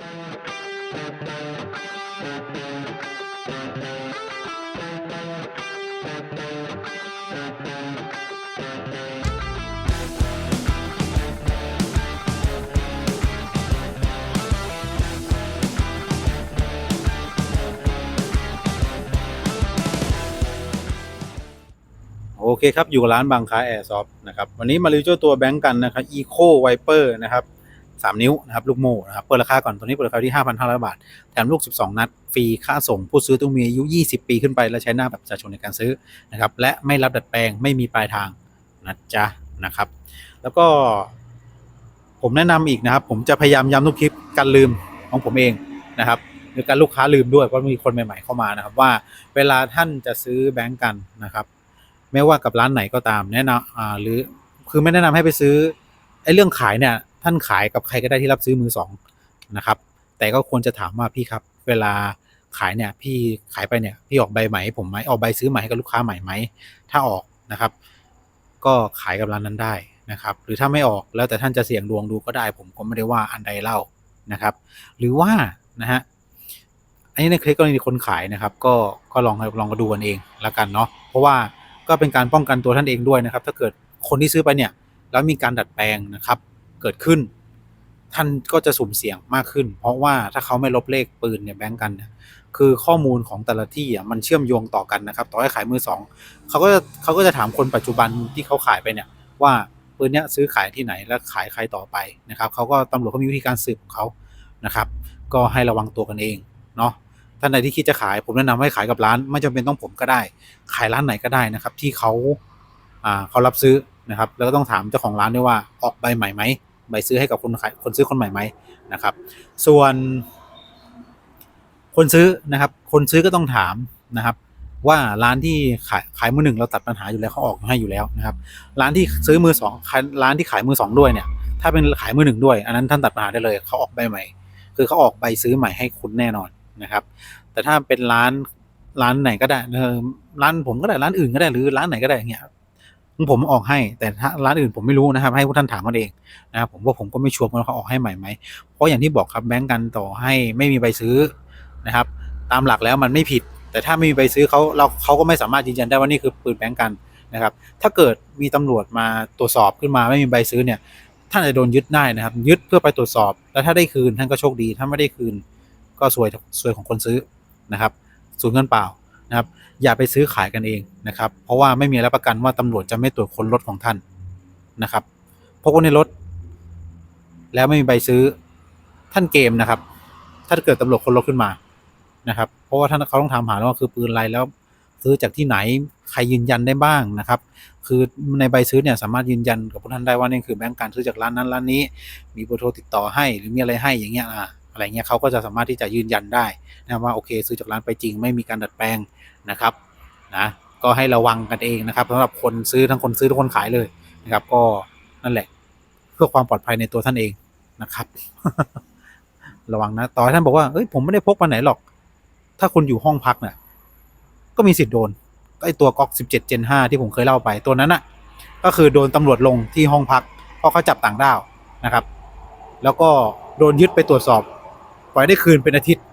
โอเคครับ อยู่ร้านบางค้าแอร์ซอฟนะครับ วันนี้มารีวิวเจ้าตัวแบงก์กันนะครับ Eco Viper นะครับ 3 นิ้วนะครับลูกโม่นะครับเปิดราคาก่อนตัวนี้เปิดราคาที่ 5,500 บาท แถมลูก 12 นัด ฟรีค่าส่งผู้ซื้อต้องมีอายุ 20 ปีขึ้นไป และใช้หน้าแบบประชาชนในการซื้อนะครับและไม่รับดัดแปลงไม่มีปลายทางนะจ๊ะนะครับ แล้วก็ผมแนะนำอีกนะครับ ผมจะพยายามย้ำทุกคลิปการลืมของผมเองนะครับหรือการลูกค้าลืมด้วยเพราะมีคนใหม่ๆเข้ามานะครับ ว่าเวลาท่านจะซื้อแบงก์กันนะครับ ไม่ว่ากับร้านไหนก็ตามแนะนำอ่าหรือคือไม่แนะนำให้ไปซื้อไอ้เรื่องขายเนี่ย ท่านขายกับใครก็ได้ที่รับซื้อมือสองนะครับ แต่ก็ควรจะถามว่าพี่ครับ เวลาขายเนี่ยพี่ขายไปเนี่ยพี่ออกใบใหม่ให้ผมไหมออกใบซื้อใหม่ให้กับลูกค้าใหม่ไหมถ้าออกนะครับ ก็ขายกับร้านนั้นได้นะครับ หรือถ้าไม่ออกแล้วแต่ท่านจะเสี่ยงดวงดูก็ได้ ผมก็ไม่ได้ว่าอันใดเล่านะครับ หรือว่านะฮะอันนี้ในเคสกรณีคนขายนะครับ ก็ก็ลองลองมาดูกันเองล้วกันเนาะเพราะว่าก็เป็นการป้องกันตัวท่านเองด้วยนะครับ ถ้าเกิดคนที่ซื้อไปเนี่ยแล้วมีการดัดแปลงนะครับ เกิดขึ้น ท่านก็จะสุ่มเสี่ยงมากขึ้น เพราะว่าถ้าเขาไม่ลบเลขปืนเนี่ยแบงก์กันเนี่ยคือข้อมูลของแต่ละที่อะมันเชื่อมโยงต่อกันนะครับ ต่อให้ขายมือสองเขาก็จะเขาก็จะถามคนปัจจุบันที่เขาขายไปเนี่ยว่าปืนเนี้ยซื้อขายที่ไหนและขายใครต่อไปนะครับเขาก็ตำรวจก็มีวิธีการสืบของเขานะครับ ก็ให้ระวังตัวกันเองเนาะท่านใดที่คิดจะขายผมแนะนำให้ขายกับร้าน ไม่จำเป็นต้องผมก็ได้ ขายร้านไหนก็ได้นะครับ ที่เขาอ่าเขารับซื้อนะครับ แล้วก็ต้องถามเจ้าของร้านด้วยว่าออกใบใหม่ไหม ใบซื้อให้กับคนขายคนซื้อคนใหม่ไหมนะครับ ส่วน คนซื้อนะครับ คนซื้อก็ต้องถามนะครับ ว่าร้านที่ขายขายมือหนึ่งเราตัดปัญหาอยู่แล้วเขาออกให้อยู่แล้วนะครับ ร้านที่ซื้อมือสองร้านที่ขายมือสองด้วยเนี่ย ถ้าเป็นขายมือหนึ่งด้วย อันนั้นท่านตัดปัญหาได้เลยเขาออกใบใหม่ คือเขาออกใบซื้อใหม่ให้คุณแน่นอนนะครับ แต่ถ้าเป็นร้านร้านไหนก็ได้ร้านผมก็ได้ร้านอื่นก็ได้หรือร้านไหนก็ได้อย่างเงี้ย ผมออกให้แต่ถ้าร้านอื่นผมไม่รู้นะครับ ให้ผู้ท่านถามกันเองนะครับผมว่าผมก็ไม่ชัวร์ว่าเขาออกให้ใหม่ไหมเพราะอย่างที่บอกครับแบงก์กันต่อให้ไม่มีใบซื้อนะครับ ตามหลักแล้วมันไม่ผิด แต่ถ้าไม่มีใบซื้อเขาเราเขาก็ไม่สามารถยืนยันได้ว่านี่คือปืนแบงก์กันนะครับ ถ้าเกิดมีตำรวจมาตรวจสอบขึ้นมาไม่มีใบซื้อเนี่ยท่านจะโดนยึดได้นะครับ ยึดเพื่อไปตรวจสอบ แล้วถ้าได้คืนท่านก็โชคดี ถ้าไม่ได้คืนก็สวยสวยของคนซื้อนะครับสูญเงินเปล่า นะครับ อย่าไปซื้อขายกันเองนะครับ เพราะว่าไม่มีรับประกันว่าตำรวจจะไม่ตรวจค้นรถของท่านนะครับพบคนในรถ แล้วไม่มีใบซื้อท่านเกมนะครับ ถ้าเกิดตำรวจค้นรถขึ้นมานะครับ เพราะว่าท่านเขาต้องถามหาว่าคือปืนอะไรแล้วซื้อจากที่ไหนใครยืนยันได้บ้างนะครับ คือในใบซื้อเนี่ยสามารถยืนยันกับพวกท่านได้ว่านี่คือแบงก์การซื้อจากร้านนั้นร้านนี้ มีเบอร์โทรติดต่อให้หรือมีอะไรให้อย่างเงี้ยอ่า อะไรเงี้ยเขาก็จะสามารถที่จะยืนยันได้นะว่าโอเคซื้อจากร้านไปจริงไม่มีการดัดแปลงนะครับนะก็ให้ระวังกันเองนะครับสำหรับคนซื้อทั้งคนซื้อทั้งคนขายเลยนะครับ ก็นั่นแหละ เพื่อความปลอดภัยในตัวท่านเองนะครับ ระวังนะต่อให้ท่านบอกว่าเอ้ยผมไม่ได้พกมาไหนหรอก ถ้าคุณอยู่ห้องพักเนี่ยก็มีสิทธิ์โดนไอตัวก๊อก17 Gen 5ที่ผมเคยเล่าไปตัวนั้นน่ะก็คือโดนตำรวจลงที่ห้องพักเพราะเขาจับต่างด้าวนะครับ แล้วก็โดนยึดไปตรวจสอบ ปล่อยได้คืนเป็นอาทิตย์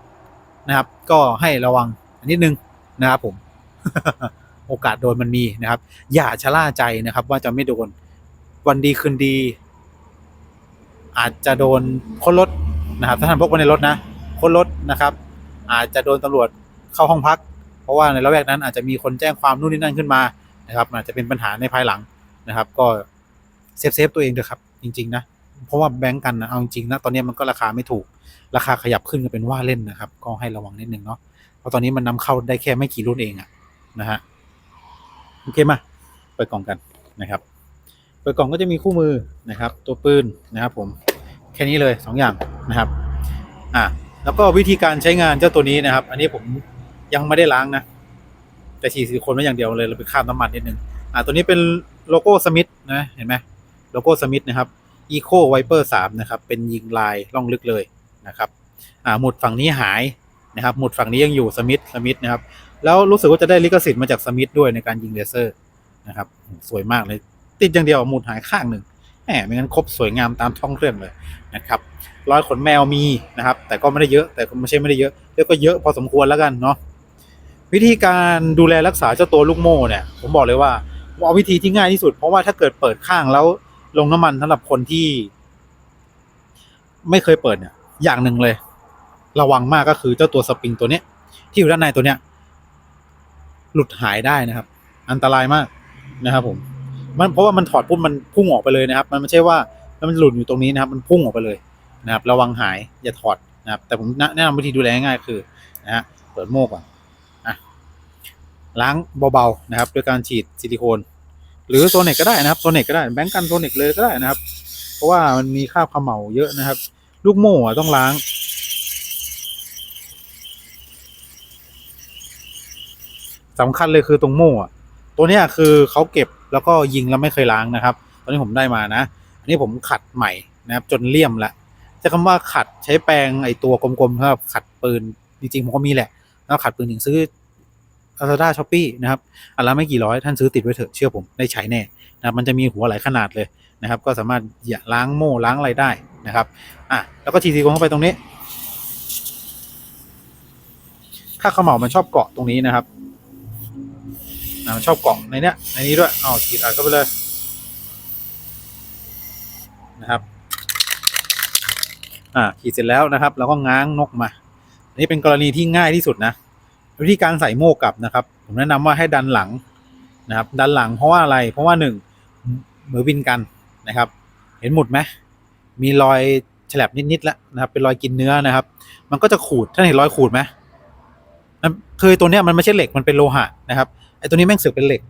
นะครับ ก็ให้ระวังนิดนึงนะครับผม โอกาสโดนมันมีนะครับ อย่าชะล่าใจนะครับ ว่าจะไม่โดน วันดีคืนดี อาจจะโดนค้นรถนะครับถ้าท่านพกมาในรถนะค้นรถนะครับ อาจจะโดนตำรวจเข้าห้องพัก เพราะว่าในระแวกนั้นอาจจะมีคนแจ้งความนู่นนี่นั่นขึ้นมานะครับอาจจะเป็นปัญหาในภายหลังนะครับ ก็เซฟเซฟตัวเองเถอะครับ จริง ๆ นะ เพราะว่าแบงก์กันนะเอาจริงนะตอนนี้มันก็ราคาไม่ถูกราคาขยับขึ้นก็เป็นว่าเล่นนะครับ ก็ให้ระวังนิดนึงเนาะเพราะตอนนี้มันนำเข้าได้แค่ไม่กี่รุ่นเองอะนะฮะโอเคมาเปิดกล่องกันนะครับเปิดกล่องก็จะมีคู่มือนะครับ ตัวปืนนะครับ ผมแค่นี้เลยสองอย่างนะครับอะแล้วก็วิธีการใช้งานเจ้าตัวนี้นะครับ อันนี้ผมยังไม่ได้ล้างนะ แต่ฉีดซิลิโคนไว้อย่างเดียวเลยเราไปคราบน้ำมันนิดนึงอ่าตัวนี้เป็นโลโก้สมิธนะเห็นไหมโลโก้สมิธนะครับ Eco Viper 3นะครับ เป็นยิงลายล่องลึกเลยนะครับหมุดฝั่งนี้หายนะครับ หมุดฝั่งนี้ยังอยู่สมิธสมิธนะครับ แล้วรู้สึกว่าจะได้ลิขสิทธิ์มาจากสมิธด้วยในการยิงเลเซอร์นะครับ สวยมากเลย ติดอย่างเดียวหมุดหายข้างหนึ่งแหมไม่งั้นครบสวยงามตามท้องเรื่องเลยนะครับรอยขนแมวมีนะครับ แต่ก็ไม่ได้เยอะ แต่ก็ไม่ใช่ไม่ได้เยอะเรียกก็เยอะพอสมควรแล้วกันเนาะวิธีการดูแลรักษาเจ้าตัวลูกโม่เนี่ย ผมบอกเลยว่าผมเอาวิธีที่ง่ายที่สุด เพราะว่าถ้าเกิดเปิดข้างแล้ว ลงน้ำมันสำหรับคนที่ ไม่เคยเปิดเนี่ย อย่างหนึ่งเลย ระวังมากก็คือเจ้าตัวสปริงตัวเนี้ย ที่อยู่ด้านในตัวเนี้ย หลุดหายได้นะครับ อันตรายมากนะครับ ผม มันเพราะว่ามันถอดปุ๊บมันพุ่งออกไปเลยนะครับ มันไม่ใช่ว่ามันหลุดอยู่ตรงนี้นะครับ มันพุ่งออกไปเลยนะครับ ระวังหายอย่าถอดนะครับ แต่ผมแนะนำวิธีดูแลง่ายๆคือนะฮะเปิดโม่ก่อนอะล้างเบาๆนะครับด้วยการฉีดซิลิโคน หรือโซเนกก็ได้นะครับโซเนกก็ได้แบงก์กันโซเนกเลยก็ได้นะครับ เพราะว่ามันมีคราบเขม่าเยอะนะครับ ลูกโม่ต้องล้างสำคัญเลยคือตรงโม่อะตัวเนี้ยคือเขาเก็บแล้วก็ยิงแล้วไม่เคยล้างนะครับ ตอนนี้ผมได้มานะ อันนี้ผมขัดใหม่นะครับ จนเลี่ยมละใช้คำว่าขัดใช้แปรงไอตัวกลมๆครับขัดปืนจริงๆผมก็มีแหละแล้วขัดปืนถึงซื้อ ลาซาด้าช้อปปี้นะครับอันละไม่กี่ร้อยท่านซื้อติดไว้เถอะเชื่อผมได้ใช้แน่นะครับมันจะมีหัวหลายขนาดเลยนะครับ ก็สามารถอย่าล้างโม่ล้างอะไรได้นะครับอะแล้วก็ฉีดซิลิโคนเข้าไปตรงนี้ค่าขมเหลามันชอบเกาะตรงนี้นะครับอะมันชอบเกาะในเนี้ยในนี้ด้วยเอาฉีดอัดเข้าไปเลยนะครับอ่าฉีดเสร็จแล้วนะครับแล้วก็ง้างนกมา อันนี้เป็นกรณีที่ง่ายที่สุดนะ วิธีการใส่โม่กลับนะครับ ผมแนะนำว่าให้ดันหลังนะครับ ดันหลังเพราะว่าอะไร เพราะว่าหนึ่งมือบินกันนะครับ เห็นหมุดไหมมีรอยฉลับนิดๆแล้วนะครับ เป็นรอยกินเนื้อนะครับ มันก็จะขูดท่านเห็นรอยขูดไหมมันคือตัวเนี้ยมันไม่ใช่เหล็กมันเป็นโลหะนะครับไอ้ตัวนี้แม่งเสือกเป็นเหล็ก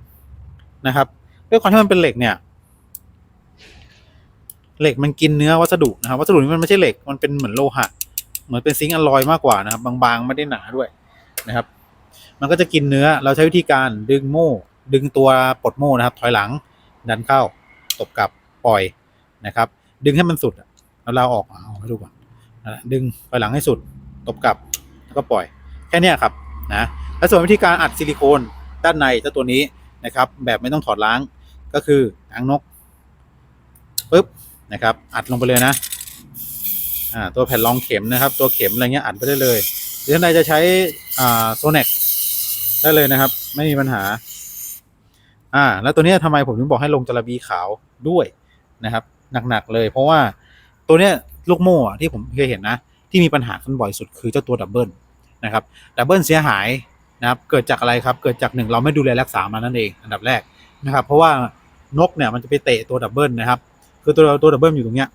นะครับด้วยความที่มันเป็นเหล็กเนี่ย เหล็กมันกินเนื้อวัสดุนะครับ วัสดุนี้มันไม่ใช่เหล็กมันเป็นเหมือนโลหะ เหมือนเป็นซิงค์อลลอยมากกว่านะครับ บางๆไม่ได้หนาด้วยนะครับ มันก็จะกินเนื้อเราใช้วิธีการดึงโม่ ดึงตัวปลดโม่นะครับ ถอยหลัง ดันเข้า ตบกลับปล่อยนะครับ ดึงให้มันสุดแล้วเราออกเอาให้ดูก่อนดึงถอยหลังให้สุด ตบกลับแล้วก็ปล่อย แค่นี้ครับนะและส่วนวิธีการอัดซิลิโคนด้านในเจ้าตัวนี้นะครับ แบบไม่ต้องถอดล้างก็คือหางนกปึ๊บนะครับ อัดลงไปเลยนะอ่าตัวแผ่นรองเข็มนะครับ ตัวเข็มอะไรเงี้ยอัดไปได้เลยหรือท่านใดจะใช้อ่าโซเน็ก ได้เลยนะครับ ไม่มีปัญหา อ่า แล้วตัวนี้ยทำไมผมถึงบอกให้ลงจระบีขาวด้วยนะครับ หนักๆเลย เพราะว่าตัวเนี้ยลูกโม่ที่ผมเคยเห็นนะ ที่มีปัญหากันบ่อยสุดคือเจ้าตัวดับเบิลนะครับดับเบิลเสียหายนะครับเกิดจากอะไรครับ เกิดจากหนึ่งเราไม่ดูแลรักษามันนั่นเองอันดับแรกนะครับ เพราะว่านกเนี่ยมันจะไปเตะตัวดับเบิลนะครับ คือตัวตัวดับเบิลอยู่ตรงเนี้ย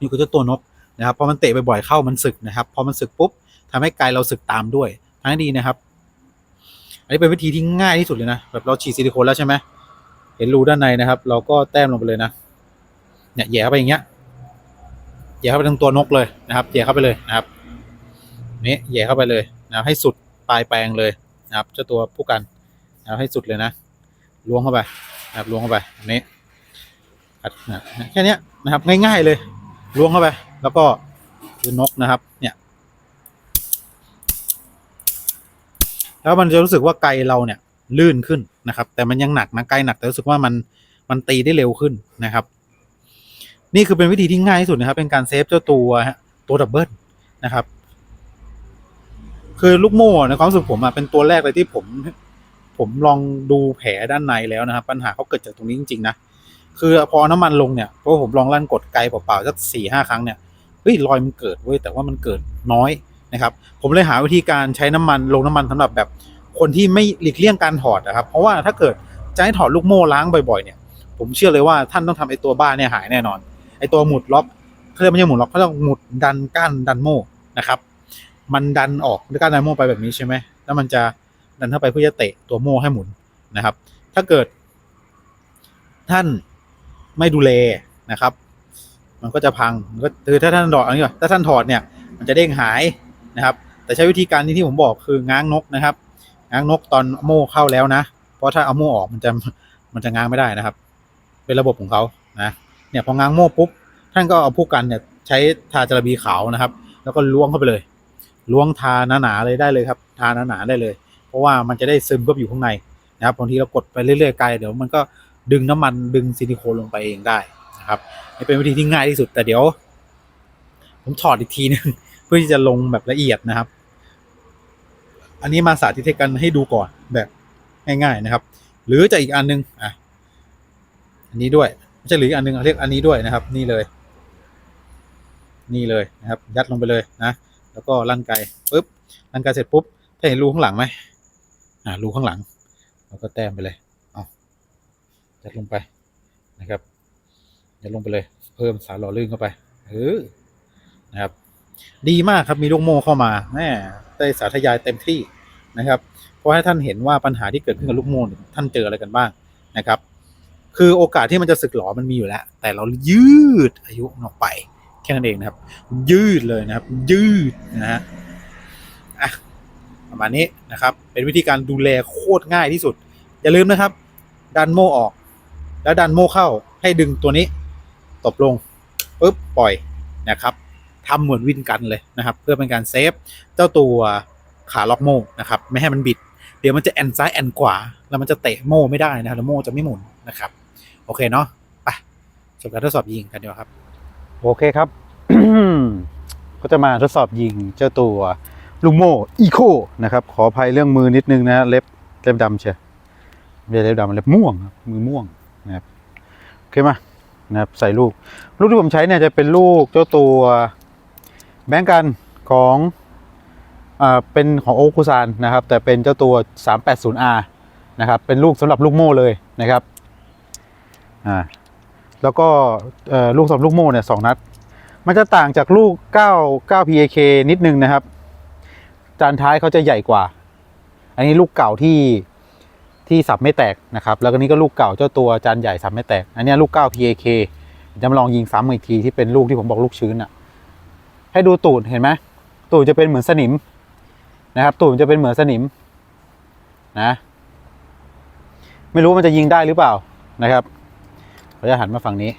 นี่คือเจ้าตัวนกนะครับพอมันเตะบ่อยๆเข้ามันสึกนะครับพอมันสึกปุ๊บทำให้ไกลเราสึกตามด้วยทั้งดีนะครับ อันนี้เป็นวิธีที่ง่ายที่สุดเลยนะแบบเราฉีดซิลิโคนแล้วใช่ไหมเห็นรูด้านในนะครับ เราก็แต้มลงไปเลยนะเนี่ยแหย่เข้าไปอย่างเงี้ยแหย่เข้าไปทั้งตัวนกเลยนะครับแหย่เข้าไปเลยนะครับนี่แหย่เข้าไปเลยนะครับให้สุดปลายแปลงเลยนะครับเจ้าตัวผู้กันนะครับให้สุดเลยนะล้วงเข้าไปนะครับล้วงเข้าไปนี้แค่นี้นะครับง่ายๆเลยล้วงเข้าไป แล้วก็คือนกนะครับ เนี่ย แล้วมันจะรู้สึกว่าไกลเราเนี่ยลื่นขึ้นนะครับ แต่มันยังหนักนะไกลหนักแต่รู้สึกว่ามันมันตีได้เร็วขึ้นนะครับ นี่คือเป็นวิธีที่ง่ายที่สุดนะครับ เป็นการเซฟเจ้าตัวฮะตัวดับเบิลนะครับ คือลูกโม่ในความรู้สึกผมอะเป็นตัวแรกเลยที่ผม ผมลองดูแผลด้านในแล้วนะครับ ปัญหาเขาเกิดจากตรงนี้จริงๆนะคือพอน้ำมันลงเนี่ยเพราะผมลองลั่นกดไกลเปล่าๆสักสี่ห้าครั้งเนี่ยเฮ้ยรอยมันเกิดเว้ยแต่ว่ามันเกิดน้อย นะครับผมเลยหาวิธีการใช้น้ำมันลงน้ำมันสำหรับแบบคนที่ไม่หลีกเลี่ยงการถอดนะครับ เพราะว่าถ้าเกิดจะให้ถอดลูกโม่ล้างบ่อยๆเนี่ยผมเชื่อเลยว่าท่านต้องทำไอ้ตัวบ้าเนี่ยหายแน่นอน ไอ้ตัวหมุดล็อกเขาเรียกไม่ใช่หมุดล็อกเขาเรียกหมุดดันก้านดันโม่นะครับ มันดันออกด้วยก้านดันโม่ไปแบบนี้ใช่ไหมแล้วมันจะดันเข้าไปเพื่อจะเตะตัวโม่ให้หมุนนะครับ ถ้าเกิด ท่านไม่ดูแลนะครับ มันก็จะพังมันก็คือถ้าท่านถอดอันนี้ก่อนถ้าท่านถอดเนี่ย มันจะเด้งหาย นะครับ แต่ใช้วิธีการนี้ที่ผมบอกคือง้างนกนะครับ ง้างนกตอนโม่เข้าแล้วนะ เพราะถ้าเอาโม่ออกมันจะมันจะง้างไม่ได้นะครับ เป็นระบบของเขานะเนี่ยพอง้างโม่ปุ๊บท่านก็เอาผู้กันเนี่ยใช้ทาจระบีขาวนะครับ แล้วก็ล้วงเข้าไปเลยล้วงทาหนาๆเลยได้เลยครับ ทาหนาๆได้เลย เพราะว่ามันจะได้ซึมเข้าไปอยู่ข้างในนะครับบางทีเรากดไปเรื่อยๆไกลเดี๋ยวมันก็ดึงน้ำมันดึงซิลิโคนลงไปเองได้นะครับนี่เป็นวิธีที่ง่ายที่สุดแต่เดี๋ยวผผมถอดอีกทีนึง เพื่อที่จะลงแบบละเอียดนะครับ อันนี้มาสาธิตให้กันให้ดูก่อนแบบง่ายๆนะครับ หรือจะอีกอันนึงอะอันนี้ด้วยไม่ใช่หรืออีกอันนึงเรียกอันนี้ด้วยนะครับ นี่เลย นี่เลยนะครับ ยัดลงไปเลยนะแล้วก็ลั่นไกปุ๊บลั่นไกเสร็จปุ๊บถ้าเห็นรูข้างหลังไหมอ่ารูข้างหลังเราก็แต้มไปเลยเอายัดลงไปนะครับยัดลงไปเลย เพิ่มสารหล่อลื่นเข้าไปเออนะครับ ดีมากครับมีลูกโม่เข้ามาแม่ได้สาธยายเต็มที่นะครับ เพราะให้ท่านเห็นว่าปัญหาที่เกิดขึ้นกับลูกโม่ท่านเจออะไรกันบ้างนะครับ คือโอกาสที่มันจะสึกหรอมันมีอยู่แล้ว แต่เรายืดอายุออกไปแค่นั้นเองนะครับ ยืดเลยนะครับ ยืดนะฮะอะประมาณนี้นะครับ เป็นวิธีการดูแลโคตรง่ายที่สุด อย่าลืมนะครับ ดันโม่ออก แล้วดันโม่เข้าให้ดึงตัวนี้ ตบลงปุ๊บปล่อยนะครับ ทำเหมือนวินกันเลยนะครับ เพื่อเป็นการเซฟเจ้าตัวขาล็อกโม่นะครับไม่ให้มันบิด เดี๋ยวมันจะแอนซ้ายแอนขวาแล้วมันจะเตะโม่ไม่ได้นะครับแล้วโม่จะไม่หมุนนะครับโอเคเนาะไปจบการทดสอบยิงกันดีกว่าครับโอเคครับก็จะมาทดสอบยิงเจ้าตัวลูกโม่อีโคนะครับขออภัยเรื่องมือนิดนึงนะเล็บเล็บดำเชียไม่ใช่เล็บดำเล็บม่วงมือม่วงนะครับโอเคมานะครับใส่ลูก ลูกที่ผมใช้เนี่ยจะเป็นลูกเจ้าตัว แบงกันของอเป็นของโอคุซานนะครับ แต่เป็นเจ้าตัว 380R นะครับ เป็นลูกสำหรับลูกโม่เลยนะครับอ่าแล้วก็ลูกสำหรับลูกโม่เนี่ยสองนัด มันจะต่างจากลูก 9 9 PAK นิดนึงนะครับ จานท้ายเขาจะใหญ่กว่า อันนี้ลูกเก่าที่ที่สับไม่แตกนะครับ แล้วก็นี้ก็ลูกเก่าเจ้าตัวจานใหญ่สับไม่แตก อันนี้ลูก 9 PAK จะมาลองยิงซ้ำอีกทีที่เป็นลูกที่ผมบอกลูกชื้นอะ ให้ดูตูดเห็นไหมตูดจะเป็นเหมือนสนิมนะครับ ตูดจะเป็นเหมือนสนิมนะ ไม่รู้ว่ามันจะยิงได้หรือเปล่านะครับเราจะหันมาฝั่งนี้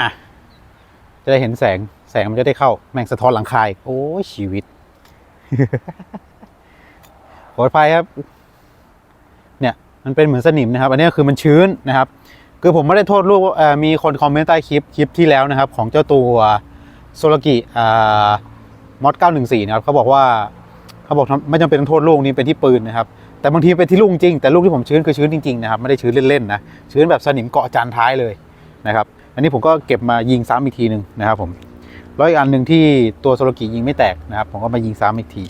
อะจะได้เห็นแสงแสงมันจะได้เข้าแม่งสะท้อนหลังคายโอ้ยชีวิตปลอดภัยครับ เนี่ยมันเป็นเหมือนสนิมนะครับ อันนี้คือมันชื้นนะครับ คือผมไม่ได้โทษลูกเอ่อมีคนคอมเมนต์ใต้คลิปคลิปที่แล้วนะครับ ของเจ้าตัว โซลกิอ่ามอด914 นะครับเขาบอกว่าเขาบอกไม่จำเป็นต้องโทษลูกนี้เป็นที่ปืนนะครับแต่บางทีเป็นที่ลูกจริงแต่ลูกที่ผมชื้นคือชื้นจริงๆนะครับไม่ได้ชื้นเล่นๆนะชื้นแบบสนิมเกาะจานท้ายเลยนะครับอันนี้ผมก็เก็บมายิงซ้ำอีกทีหนึ่งนะครับผมแล้วอีกอันหนึ่งที่ตัวโซโลกิยิงไม่แตกนะครับ ผมก็มายิงซ้ำอีกที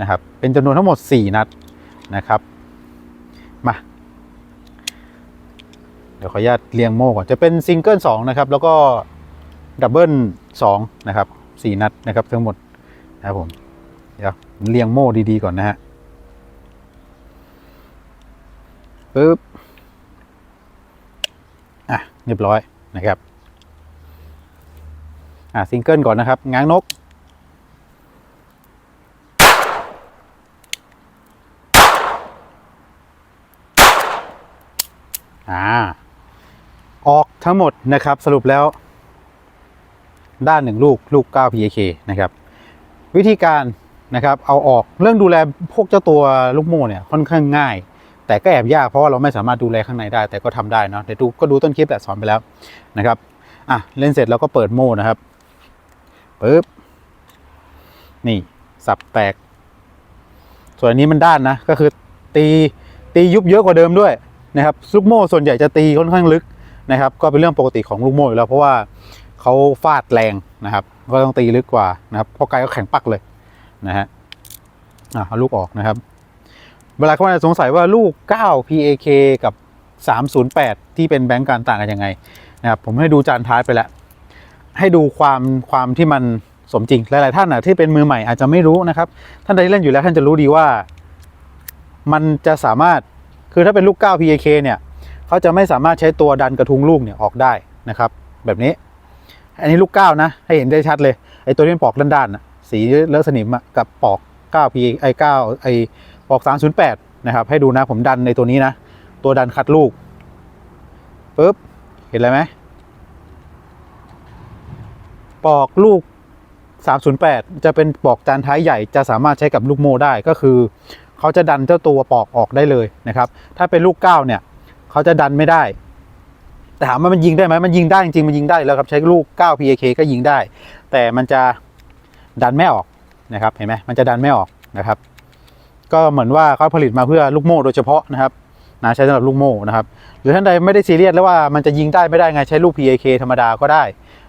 นะครับเป็นจำนวนทั้งหมด 4 นัดนะครับมาเดี๋ยวขออนุญาตเรียงโม่ก่อนจะเป็นซิงเกิลสองนะครับแล้วก็ ดับเบิลสองนะครับสี่นัดนะครับทั้งหมดนะครับผม เดี๋ยวเรียงโม่ดีๆก่อนนะฮะปึ๊บอะเรียบร้อยนะครับ อะซิงเกิลก่อนนะครับ ง้างนกอ่าออกทั้งหมดนะครับสรุปแล้ว ด้านหนึ่งลูกลูก 9 PAK นะครับวิธีการนะครับเอาออกเรื่องดูแลพวกเจ้าตัวลูกโม่เนี่ยค่อนข้างง่าย แต่ก็แอบยากเพราะว่าเราไม่สามารถดูแลข้างในได้ แต่ก็ทำได้เนาะเดี๋ยวดูก็ดูต้นคลิปแต่สอนไปแล้วนะครับอะเล่นเสร็จแล้วก็เปิดโม่นะครับปึ๊บนี่สับแตก ส่วนนนี้มันด้านนะก็คือตีตียุบเยอะกว่าเดิมด้วยนะครับลูกโม่ส่วนใหญ่จะตีค่อนข้างลึกนะครับ ก็เป็นเรื่องปกติของลูกโม่อยู่แล้วเพราะว่า เขาฟาดแรงนะครับ ก็ต้องตีลึกกว่านะครับเพราะไกลก็แข็งปักเลยนะฮะอะเอาลูกออกนะครับ เวลาเขาจะสงสัยว่าลูก 9 PAK กับ 308 ที่เป็นแบงก์การต่างกันยังไงนะครับผมให้ดูจานท้ายไปแล้ว ให้ดูความความที่มันสมจริงหลาย ๆ ท่านนะที่เป็นมือใหม่อาจจะไม่รู้นะครับ ท่านใดที่เล่นอยู่แล้วท่านจะรู้ดีว่า มันจะสามารถคือถ้าเป็นลูก 9 PAK เนี่ยเขาจะไม่สามารถใช้ตัวดันกระทุงลูกเนี่ยออกได้นะครับ แบบนี้ อันนี้ลูก9นะ ให้เห็นได้ชัดเลย ไอ้ตัวที่เป็นปอกด้านๆนะสีเลอะสนิมอะกับปอก9 P ไอ้9ไอ้ปอก 308 นะครับ ให้ดูนะผมดันในตัวนี้นะ ตัวดันคัดลูกปุ๊บ เห็นอะไรไหมปอกลูก 308 จะเป็นปอกจานท้ายใหญ่จะสามารถใช้กับลูกโม่ได้ก็คือ เขาจะดันเจ้าตัวปอกออกได้เลยนะครับ ถ้าเป็นลูก 9 เนี่ย เขาจะดันไม่ได้ แต่ถามว่ามันยิงได้ไหมมันยิงได้จริงๆมันยิงได้แล้วครับใช้ลูก 9 PAK ก็ยิงได้ แต่มันจะดันไม่ออกนะครับเห็นไหมมันจะดันไม่ออกนะครับ ก็เหมือนว่าเขาผลิตมาเพื่อลูกโม่โดยเฉพาะนะครับนะใช้สำหรับลูกโม่นะครับหรือท่านใดไม่ได้ซีเรียสแล้วว่ามันจะยิงได้ไม่ได้ไงใช้ลูก PAK ธรรมดาก็ได้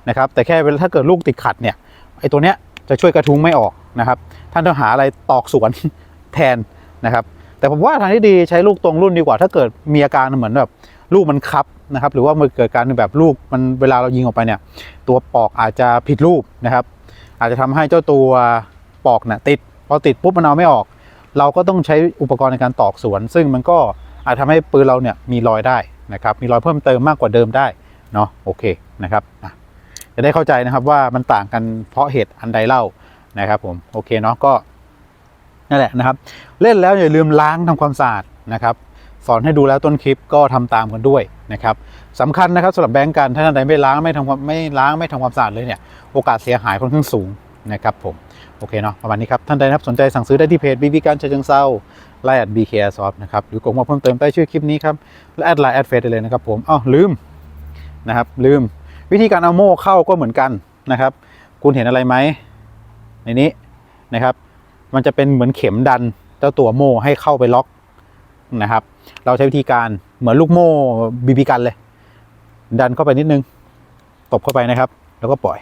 นะครับ แต่แค่เวลาถ้าเกิดลูกติดขัดเนี่ยไอ้ตัวเนี้ยจะช่วยกระทุ้งไม่ออกนะครับ ท่านต้องหาอะไรตอกสวนแทนนะครับ แต่ผมว่าทางที่ดีใช้ลูกตรงรุ่นดีกว่า ถ้าเกิดมีอาการเหมือนแบบลูกมันคับ นะครับหรือว่ามันเกิดการแบบลูกมันเวลาเรายิงออกไปเนี่ย ตัวปอกอาจจะผิดรูปนะครับ อาจจะทำให้เจ้าตัวปอกน่ะติดพอติดปุ๊บมันเอาไม่ออก เราก็ต้องใช้อุปกรณ์ในการตอกสวน ซึ่งมันก็อาจทำให้ปืนเราเนี่ยมีรอยได้นะครับ มีรอยเพิ่มเติมมากกว่าเดิมได้เนาะโอเคนะครับจะได้เข้าใจนะครับว่ามันต่างกันเพราะเหตุอันใดเล่านะครับผมโอเคเนาะก็นั่นแหละนะครับ เล่นแล้วอย่าลืมล้างทำความสะอาดนะครับ สอนให้ดูแล้วต้นคลิปก็ทำตามกันด้วยนะครับสำคัญนะครับสำหรับแบงก์กันถ้าท่านใดไม่ล้างไม่ทำความไม่ล้างไม่ทำความสะอาดเลยเนี่ยโอกาสเสียหายค่อนข้างสูงนะครับผมโอเคเนาะประมาณนี้ครับ ท่านใดนะครับสนใจสั่งซื้อได้ที่เพจบีบีการเชิงเซาไลน์แอดบีเคซอฟนะครับหรือกดมาเพิ่มเติมใต้ชื่อคลิปนี้ครับและแอดไลน์แอดเฟซได้เลยนะครับผมอ้าวลืมนะครับลืมวิธีการเอาโม่เข้าก็เหมือนกันนะครับ คุณเห็นอะไรไหมในนี้นะครับ มันจะเป็นเหมือนเข็มดันเจ้าตัวโม่ให้เข้าไปล็อกนะครับ เราใช้วิธีการเหมือนลูกโม่บีบีกันเลย ดันเข้าไปนิดนึง ตบเข้าไปนะครับ แล้วก็ปล่อย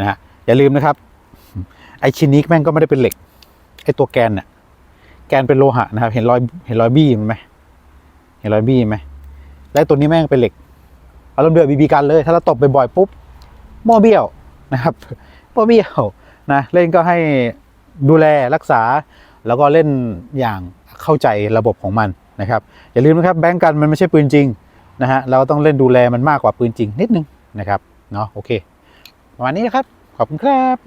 นะฮะอย่าลืมนะครับ ไอชิ้นนี้แม่งก็ไม่ได้เป็นเหล็กไอตัวแกนเนี่ยแกนเป็นโลหะนะครับ เห็นรอยเห็นรอยบี้มันไหมเห็นรอยบี้ไหมและตัวนี้แม่งเป็นเหล็กอารมณ์เดือดบีบีกันเลย ถ้าเราตบไปบ่อยปุ๊บโม่เบี้ยวนะครับโม่เบี้ยวนะเล่นก็ให้ดูแลรักษาแล้วก็เล่นอย่างเข้าใจระบบของมัน นะครับอย่าลืมนะครับแบงก์กันมันไม่ใช่ปืนจริงนะฮะเราต้องเล่นดูแลมันมากกว่าปืนจริงนิดนึงนะครับเนาะโอเคประมาณนี้นะครับขอบคุณครับ